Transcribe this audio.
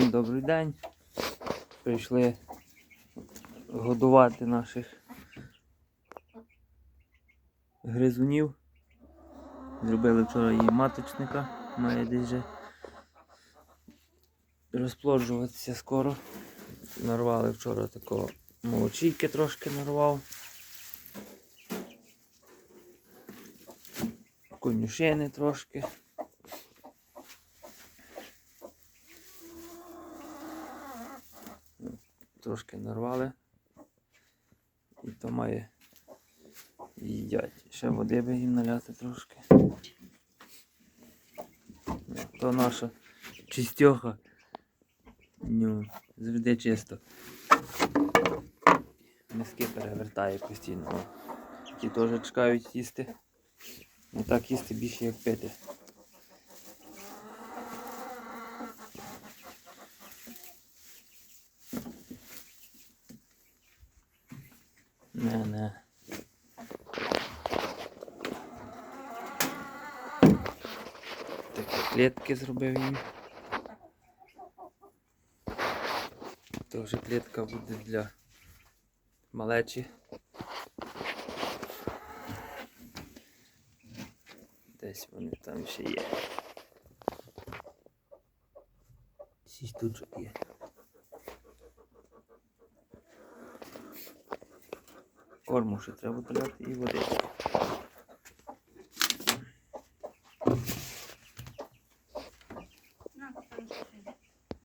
Всім добрий день. Прийшли годувати наших гризунів. Зробили вчора її маточника, має десь вже розплоджуватися скоро. Нарвали вчора такого молочійки трошки нарвав. Конюшини трошки. Трошки нарвали. І то має їдять. Ще води би їм наляти трошки. То наша чистьоха. Ну, завжди чисто. Миски перевертає постійно. Ті теж чекають їсти. Не так їсти більше як пити. Не, не. Такі клітки зробив їм. Тоже клітка буде для малечі. Десь вони там ще є. Шість штучок є. Корму ще треба додати і водички.